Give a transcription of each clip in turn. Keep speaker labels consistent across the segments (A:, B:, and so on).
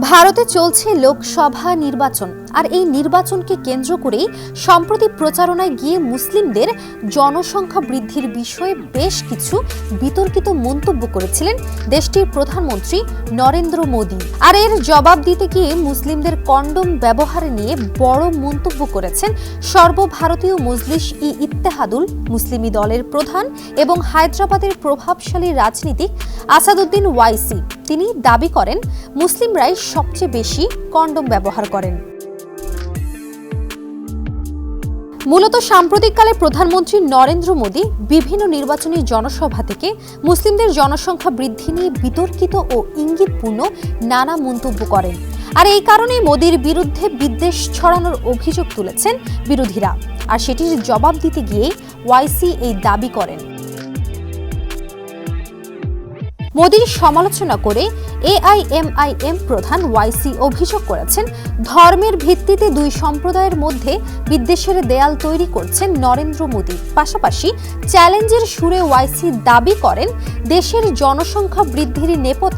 A: ভারতে চলছে লোকসভা নির্বাচন। আর এই নির্বাচনকে কেন্দ্র করেই সম্প্রতি প্রচারণায় গিয়ে মুসলিমদের জনসংখ্যা বৃদ্ধির বিষয়ে বেশ কিছু বিতর্কিত মন্তব্য করেছিলেন দেশটির প্রধানমন্ত্রী নরেন্দ্র মোদী। আর এর জবাব দিতে গিয়ে মুসলিমদের কন্ডম ব্যবহার নিয়ে বড় মন্তব্য করেছেন সর্বভারতীয় মজলিস ই ইত্তেহাদুল মুসলিমি দলের প্রধান এবং হায়দ্রাবাদের প্রভাবশালী রাজনীতিক আসাদুদ্দিন ওয়াইসি। তিনি দাবি করেন, মুসলিমরাই সবচেয়ে বেশি কন্ডম ব্যবহার করেন। মূলত সাম্প্রতিককালে প্রধানমন্ত্রী নরেন্দ্র মোদী বিভিন্ন নির্বাচনী জনসভা থেকে মুসলিমদের জনসংখ্যা বৃদ্ধি নিয়ে বিতর্কিত ও ইঙ্গিতপূর্ণ নানা মন্তব্য করেন। আর এই কারণে মোদীর বিরুদ্ধে বিদ্বেষ ছড়ানোর অভিযোগ তুলেছেন বিরোধীরা। আর সেটির জবাব দিতে গিয়েই ওয়াইসি এই দাবি করেন। মোদীর সমালোচনা করে এআইএমআইএম প্রধান ওয়াইসি অভিযোগ করেছেন, ধর্মের ভিত্তিতে দুই সম্প্রদায়ের মধ্যে বিদ্বেষের দেয়াল তৈরি করছেন নরেন্দ্র মোদী। পাশাপাশি চ্যালেঞ্জের সুরে ওয়াইসি দাবি করেন, দেশের জনসংখ্যা বৃদ্ধির নেপথ্যে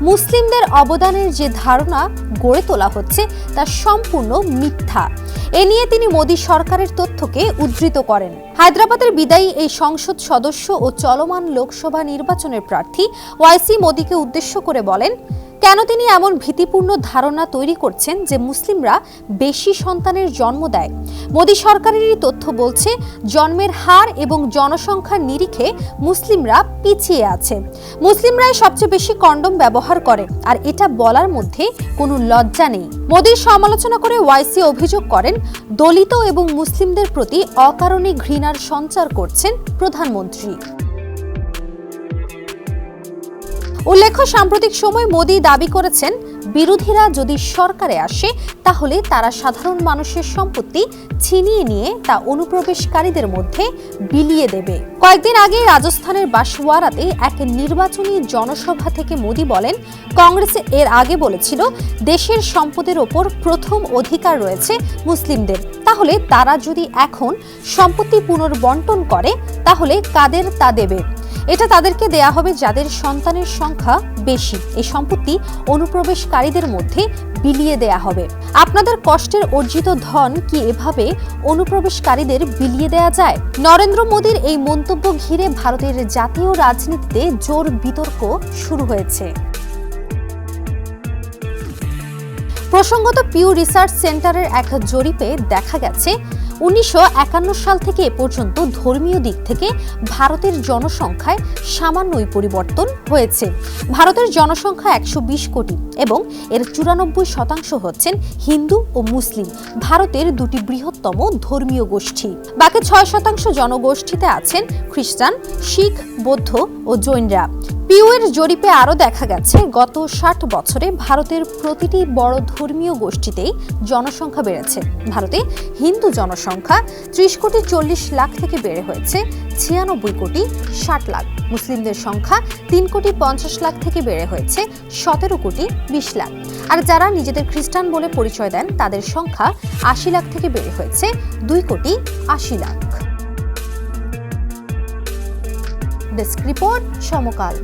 A: মুসলিমদের অবদানের যে ধারণা গড়ে তোলা হচ্ছে, তা সম্পূর্ণ মিথ্যা। এ নিয়ে তিনি মোদী সরকারের তথ্যকে উদ্ধৃত করেন। হায়দ্রাবাদের বিদায়ী এই সংসদ সদস্য ও চলমান লোকসভা নির্বাচনের প্রার্থী ওয়াইসি মোদীকে উদ্দেশ্য করে বলেন কেন তিনি এমন ভীতিপূর্ণ ধারণা তৈরি করছেন যে মুসলিমরা বেশি সন্তানের জন্ম দেয়? মোদী সরকারেরই তথ্য বলছে, জন্মের হার এবং জনসংখ্যার নিরিখে মুসলিমরা পিছিয়ে আছে। মুসলিমরাই সবচেয়ে বেশি কন্ডম ব্যবহার করে, আর এটা বলার মধ্যে কোনো লজ্জা নেই। মোদীর সমালোচনা করে ওয়াইসি অভিযোগ করেন, দলিত এবং মুসলিমদের প্রতি অকারণে ঘৃণার সঞ্চার করছেন প্রধানমন্ত্রী। উল্লেখ্য, সাম্প্রতিক সময় মোদী দাবি করেছেন, বিরোধীরা যদি সরকারে আসে, তাহলে তারা সাধারণ মানুষের সম্পত্তি ছিনিয়ে নিয়ে তা অনুপ্রবেশকারীদের মধ্যে বিলিয়ে দেবে। কয়েকদিন আগে রাজস্থানের বাসওয়ারাতে এক নির্বাচনী জনসভা থেকে মোদী বলেন, কংগ্রেস এর আগে বলেছিল, দেশের সম্পদের ওপর প্রথম অধিকার রয়েছে মুসলিমদের। তাহলে তারা যদি এখন সম্পত্তি পুনর্বন্টন করে, তাহলে কাদের তা দেবে? এটা তাদেরকে দেয়া হবে যাদের সন্তানের সংখ্যা বেশি। এই সম্পত্তি অনুপ্রবেশকারীদের মধ্যে বিলিয়ে দেয়া হবে। আপনাদের কষ্টের অর্জিত ধন কি এভাবে অনুপ্রবেশকারীদের বিলিয়ে দেয়া যায়? নরেন্দ্র মোদীর এই মন্তব্য ঘিরে ভারতের জাতীয় রাজনীতিতে জোর বিতর্ক শুরু হয়েছে। প্রসঙ্গত পিউ রিসার্চ সেন্টারের এক জরিপে দেখা গেছে, উনিশশো একান্ন সাল থেকে এ পর্যন্ত ধর্মীয় দিক থেকে ভারতের জনসংখ্যায় সামান্যই পরিবর্তন হয়েছে। ভারতের জনসংখ্যা একশো বিশ কোটি এবং এর চুরানব্বই শতাংশ হচ্ছেন হিন্দু ও মুসলিম। ভারতের দুটি বৃহত্তম ধর্মীয় গোষ্ঠী। বাকি ছয় শতাংশ জনগোষ্ঠীতে আছেন খ্রিস্টান, শিখ, বৌদ্ধ ও জৈনরা। পিউয়ের জরিপে আরও দেখা গেছে, গত ষাট বছরে ভারতের প্রতিটি বড় ধর্মীয় গোষ্ঠীতেই জনসংখ্যা বেড়েছে। ভারতে হিন্দু জনসংখ্যা ত্রিশ কোটি চল্লিশ লাখ থেকে বেড়ে হয়েছে, ছিয়ানব্বই কোটি ষাট লাখ। মুসলিমদের সংখ্যা তিন কোটি পঞ্চাশ লাখ থেকে বেড়ে হয়েছে, সতেরো কোটি বিশ লাখ। আর যারা নিজেদের খ্রিস্টান বলে পরিচয় দেন, তাদের সংখ্যা আশি লাখ থেকে বেড়ে হয়েছে, দুই কোটি আশি লাখ। ডেস্ক রিপোর্ট সমকাল।